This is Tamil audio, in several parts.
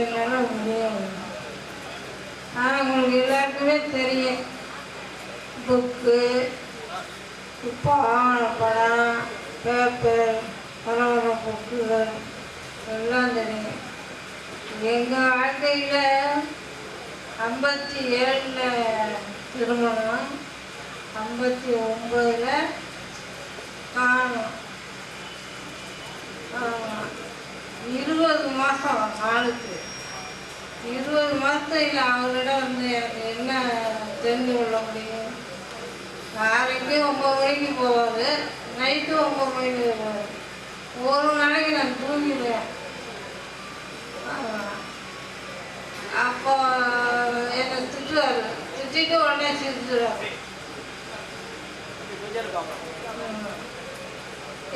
என்னால் முடியாது ஆனால் உங்களுக்கு எல்லாருக்குமே தெரியும். புக்கு இப்போ படம் பேப்பர் வர வர புக்குகள் எல்லாம் தெரியும். எங்கள் வாழ்க்கையில் ஐம்பத்தி ஏழில் திருமணம் ஐம்பத்தி ஒம்பதில் காணும் இருபது மாதம் நாளுக்கு இருபது மாதத்தில் அவரிடம் வந்து எனக்கு என்ன தெரிஞ்சு கொள்ள முடியும்? நாளைக்கு ஒம்பது மணிக்கு போவார். நைட்டு ஒம்பது மணிக்கு போவார். ஒரு நாளைக்கு நான் தூங்கிடுவேன். அப்போ என்னை திட்டுவார். திட்டிட்டு உடனே சிரிச்சுடுவார்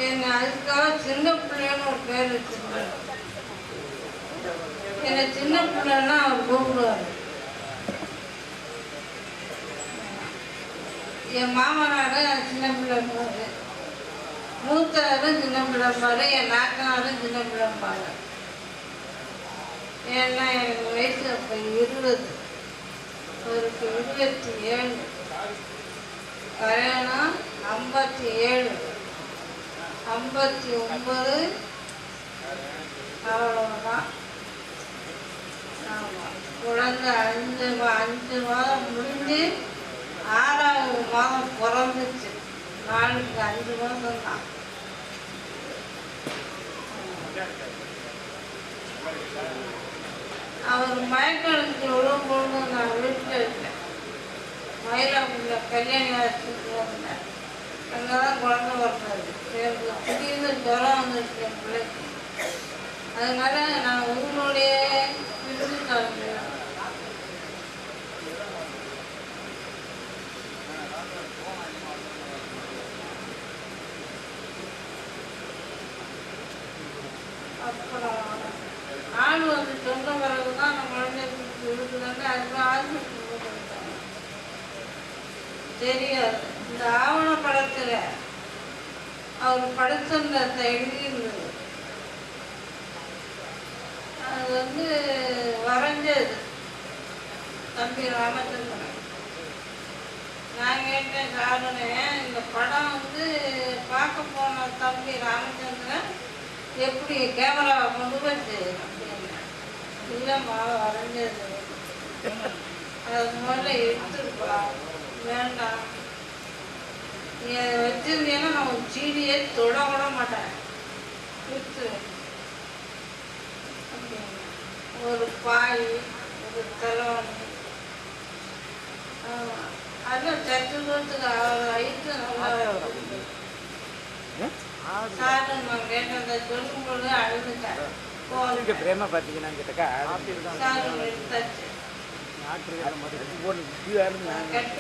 என்னை அதுக்காக சின்ன பிள்ளைன்னு ஒரு பேர் வச்சிருக்கேன் என்னை சின்ன பிள்ளைன்னா அவர் கூப்பிடுவார். என் மாமனாரு சின்ன பிள்ளைம்பாரு மூத்தரும் சின்ன பிள்ளைப்பாரு என் நாத்தனாரும் சின்ன பிள்ளைம்பாரு ஏன்னா எனக்கு வயசு அப்போ இருபது. அவருக்கு இருபத்தி ஏழு. கல்யாணம் ஐம்பத்தி ஏழு. ஐம்பத்தி ஒம்பது அவ்வளோதான் குழந்தை அஞ்சு மா- அஞ்சு மாதம் முடிஞ்சு ஆறாவது மாதம் பிறந்துச்சு. நாளுக்கு அஞ்சு மாதம் தான். அவர் உள்ள விழும்பொழுது நான் வீட்டில் இருக்கேன் மயிலாப்பூர்ல கல்யாணி ஆஸ்பத்திரி வந்தேன். அங்கே தான் குழந்தை பிறந்தது. எனக்கு திடீர்னு ஜுரம் வந்துருச்சு என் பிள்ளைக்கு. அதனால நான் ஊருடைய அவர் எழுதியிருந்தது அது வந்து வரைஞ்சது. தம்பி ராமச்சந்திரன். நான் கேட்டேன் காரணம் இந்த படம் வந்து பார்க்க போன தம்பி ராமச்சந்திரன் எப்படி கேமராவை கொண்டு போச்சு அப்படின்னு. இல்லைம்மா வரைஞ்சது. அது முதல்ல எடுத்துருப்பா வேண்டாம். நீ அதை வச்சிருந்தீங்கன்னா நான் ஒரு சீடியே தொட கூட மாட்டேன் எடுத்து ஒரு பாய் ஒரு தலைவணி ஆமாம் அதுவும் சத்து தூரத்துக்கு ஐட்டு நல்லா இருக்கும். சாரு நான் கேட்டதை சொல்லும்போது அழுதுட்டேன் ಈಗ போதும் ಪ್ರೇಮ பார்த்தீங்கன்னா கிட்டக்கா சாரு எடுத்தாச்சு நான் கட்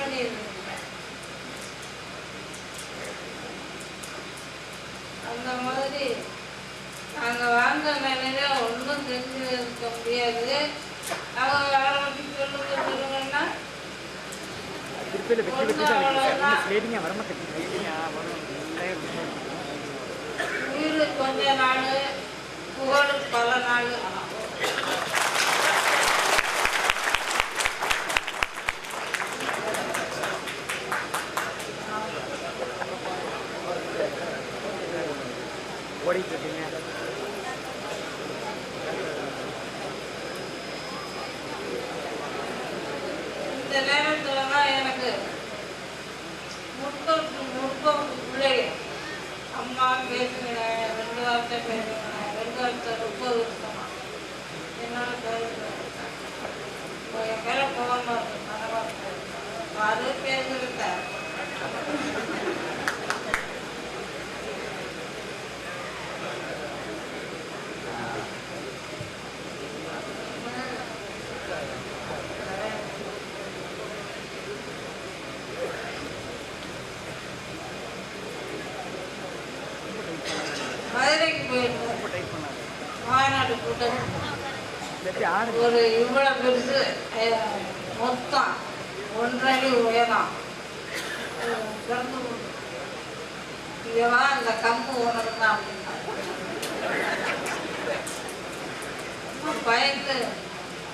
கொஞ்ச நாள் புகழ் பல நாள் ஓடிட்டு இருக்கீங்க இந்த நேரத்துல தான் எனக்கு முற்போக்கு முற்போக்கு பிள்ளைங்க அம்மா பேசுங்க ரெண்டு வார்த்தை பேசுங்க ரெண்டு வார்த்தை முப்பது வருஷமா என்னால் பேசுகிறேன் என் மேலே கோபமாக இருக்கு பரவாயில்ல அது பேசுகிறத மதுரைக்கு போயிருந்தோம் ரொம்ப மாநாடு கூட்டம். ஒரு இவ்வளோ பெருசு. மொத்தம் ஒன்றரை உயரம். அஹ், திறந்து இந்த கம்பு உணர்ந்தான் தான் அப்படின்னா பயந்து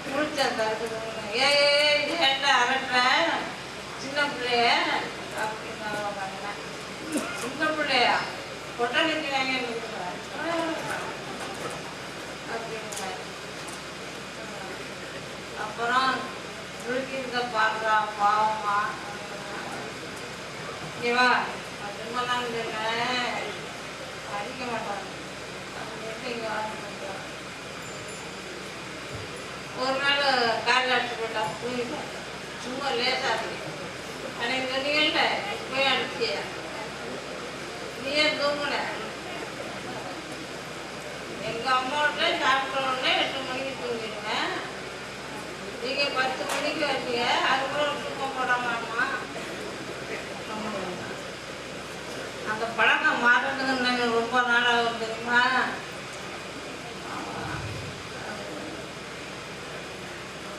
முடிச்சேன் தடுக்குது ஏ ஏன்டா அரட்டுற சின்ன பிள்ளைய அப்படின்னு சின்ன பிள்ளையா? கொட்டடிக்கு வாங்கி அப்புறம் முழுக்கிருக்க பார்க்குறா பாவமா? ஓகேவா திரும்பலாம் அடிக்க மாட்டாங்க. ஒரு நாள் காரில் எடுத்து போயிட்டா தூங்கிட்டேன் சும்மா லேட்டாக இருக்கு.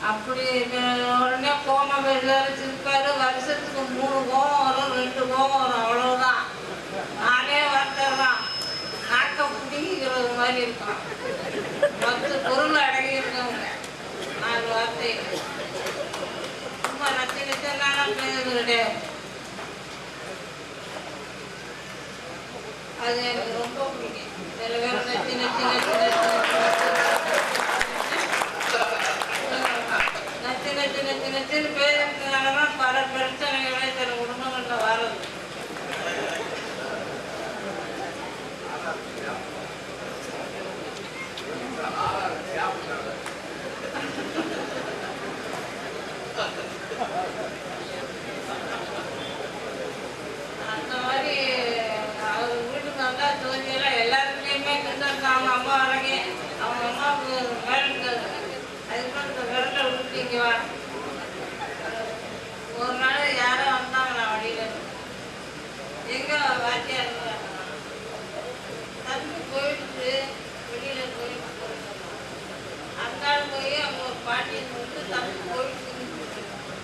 அப்படி உடனே கோமம் வச்சிருப்பாரு வருஷத்துக்கு மூணு கோவம் வரும் ரெண்டு கோவம் வரும் அவ்வளவுதான். நானே வந்துடுறான் நாக்க பிடிக்கிறது மாதிரி இருக்கும் பத்து பொருள் அடங்கி இருக்கவங்க. நாலு வார்த்தை. சும்மா நச்சு நச்சனாலும் பேசுறது கிடையாது அது எனக்கு ரொம்ப பிடிக்கும். சில பேர் நச்சு நச்சு நச்சு நச்சு நச்சு நச்சு நச்சு நச்சுன்னு பேசுறதுனால தான் பல பிரச்சனைகளே சில குடும்பங்களில் வருது அந்த மாதிரி அவர் வீட்டுக்கு வந்தா தோதியெல்லாம் எல்லாருக்குமே கிண்டல் அவங்க அம்மா வரங்க அவங்க அம்மாவுக்கு வேலைக்கு அதுக்கப்புறம் இந்த விரலை ஓகேவா ஒரு நாள் யாரோ வந்தாங்களா வழியில? எங்க வாத்தியார் தம்பி போயிட்டு வெளியில போயிட்டு அந்தாள் போய் அவங்க ஒரு பாட்டியை வந்து தம்பி போயிட்டு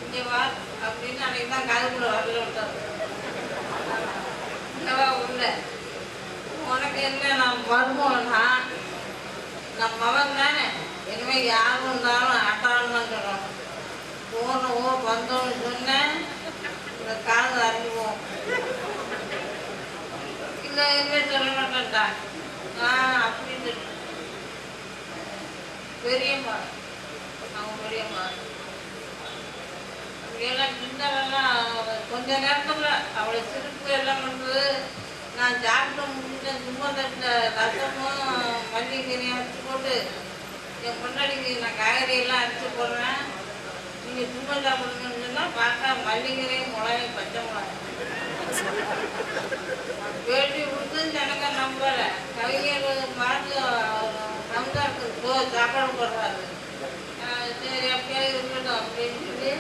இங்கே வா அப்படின்னு அன்னைக்கு தான் காதுக்குள்ள வரல விட்டாங்க என்னவா உள்ள. உனக்கு என்ன நான் வருவோம்னா நம்ம மகன் தானே. இனிமேல் யாரும் இருந்தாலும் வந்தோம்னு வந்தோன்னு சொன்னேன். இந்த காலம் அறிவோம் இல்லை எதுவுமே சொல்ல மாட்டேன்டா ஆ அப்படின்னு பெரியம்மா. அவங்க பெரியம்மா. அப்படியெல்லாம் கிண்டலெல்லாம் கொஞ்ச நேரத்தில் அவளை சிரிப்பு எல்லாம் பண்ணுறது நான் சாப்பிட முடிஞ்ச சும்மா தட்டில் ரசமும் மல்லிகீரையும் அரைச்சி போட்டு என் முன்னாடிக்கு நான் காய்கறியெல்லாம் அரைச்சி போடுறேன். நீங்கள் சும்மா சாப்பிடுங்கன்னு சொன்னால் பார்த்தா மல்லிகீரையும் மிளகையும் பச்சை மிளகாய். பேட்டி கொடுத்து ஜனங்க நம்பலை. கவிஞர் பார்த்து சமுதாயத்துக்கு போ சாப்பாடு போடுறாரு. ஆஹ் சரி எப்படியாவது இருக்கட்டும் அப்படின்னு சொல்லி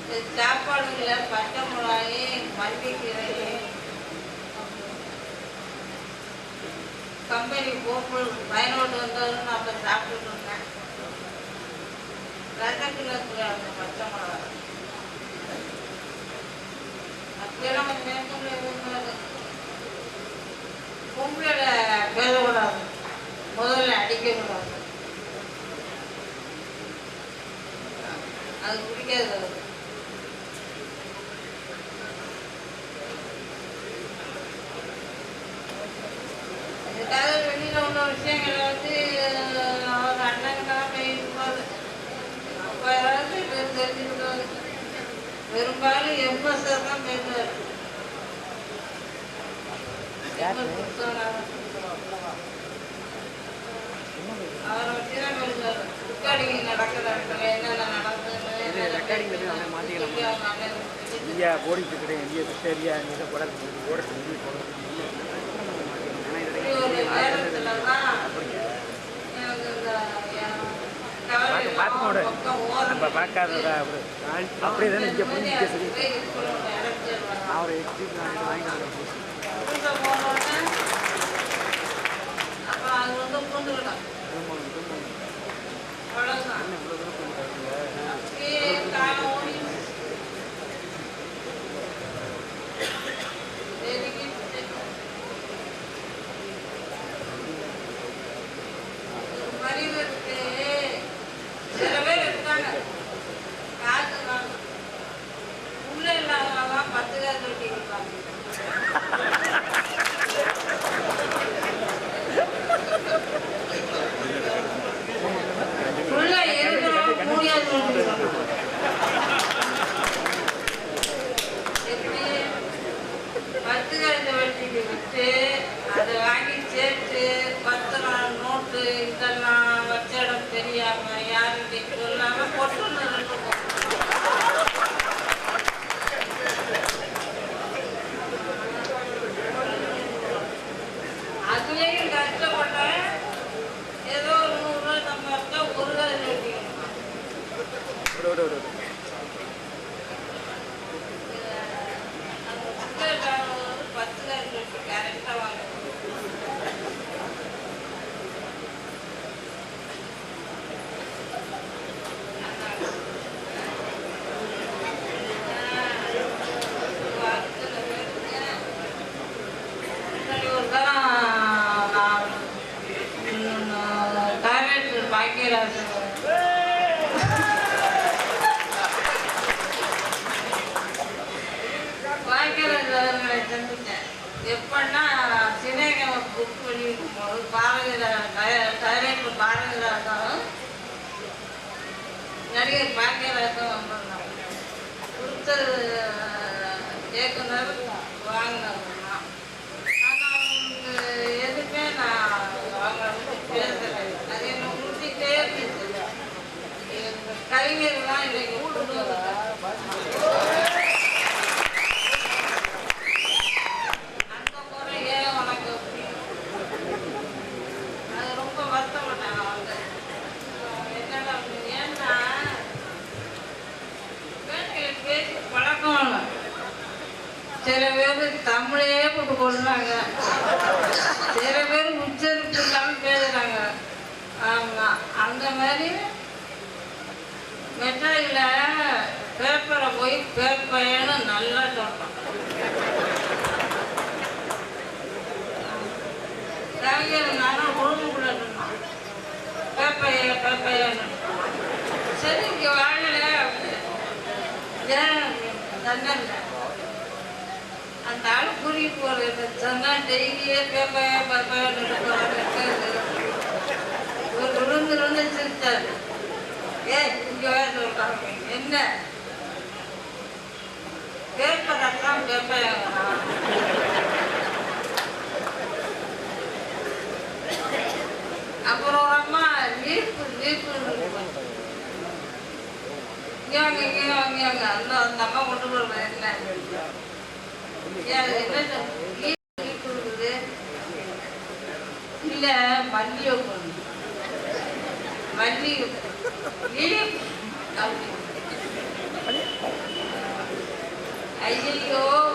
இந்த சாப்பாடுல பச்சை மிளகாய் மல்லிக்கீரை கம்பெனி போகும்போது பயனோடு வந்ததுன்னு அப்போ சாப்பிட்டுட்டு ரெண்டுக்குள்ள இருக்கிற அந்த பச்சை மிளகா அப்பெல்லாம் வந்து மேற்கொண்டு எதுவும் பொம்பளை பேசக்கூடாது முதல்ல அடிக்கக்கூடாது அது பிடிக்காது ஐயா ஓடிட்டு இருக்கிறேன் ஐயா சரியா நீ தான் படம் ஓட சொல்லி போடணும் பார்க்க மாட்டேன் நம்ம பார்க்காததா தானே இங்கே புரிஞ்சுக்க சொல்லி எப்படின்னா சினேகம் புக் பண்ணியிருக்கும் போது பாரதிராஜ் தயாரிப்பு பாரதிராஜாவும் நடிகர் பாக்கியராஜும் வந்திருந்தாங்க கொடுத்தது இயக்குனர் வாங்கினதுன்னா ஆனால் அவங்களுக்கு எதுவுமே நான் அவங்கள பேசலை. அது என்ன உறுத்திட்டே இருந்துச்சு. எங்க கலைஞர்லாம் இன்றைக்கு கொண்டு வந்துட்டாங்க அந்த முறை ஏன் உனக்கு அப்படி? அது ரொம்ப வருத்தப்பட்டேன் நான் வந்து என்னடா அப்படி? ஏன்னா வேலையை பேசி பழக்கம் இல்லை. சில பேர் தமிழையே போட்டு கொள்றாங்க சில பேர் உச்சரிப்பு இல்லாமல் பேசுறாங்க ஆமா அந்த மாதிரி மெட்ராயில் பேப்பரை நல்லா தோட்டம் கவிஞர் நானும் ரூமுக்குள்ள இருந்தோம் பேப்பைய பேப்பையன்னு சரி இங்கே வாழல ஏன் அந்த ஆள் கூட்டிகிட்டு போகிறது சொன்னா டெய்லியே பேப்பையா பேப்பையன்னு ஒரு விழுந்து விழுந்து சிரிச்சாரு ஏ இங்கே வேற சொல்றாங்க என்ன? பேப்பர் அதான் பேப்பையாங்கிறான் அப்புறம் அம்மா லீப்பு லீப்பு இங்கே வாங்க இங்கே வாங்க அந்த அந்த அம்மா கொண்டு போடுறது என்ன? ஏன் என்ன லீப்பு இருக்குது இல்லை மல்லிகை பொண்ணு மல்லிகை லீப் அப்படி ஐயோ உடம்புக்கெல்லாம்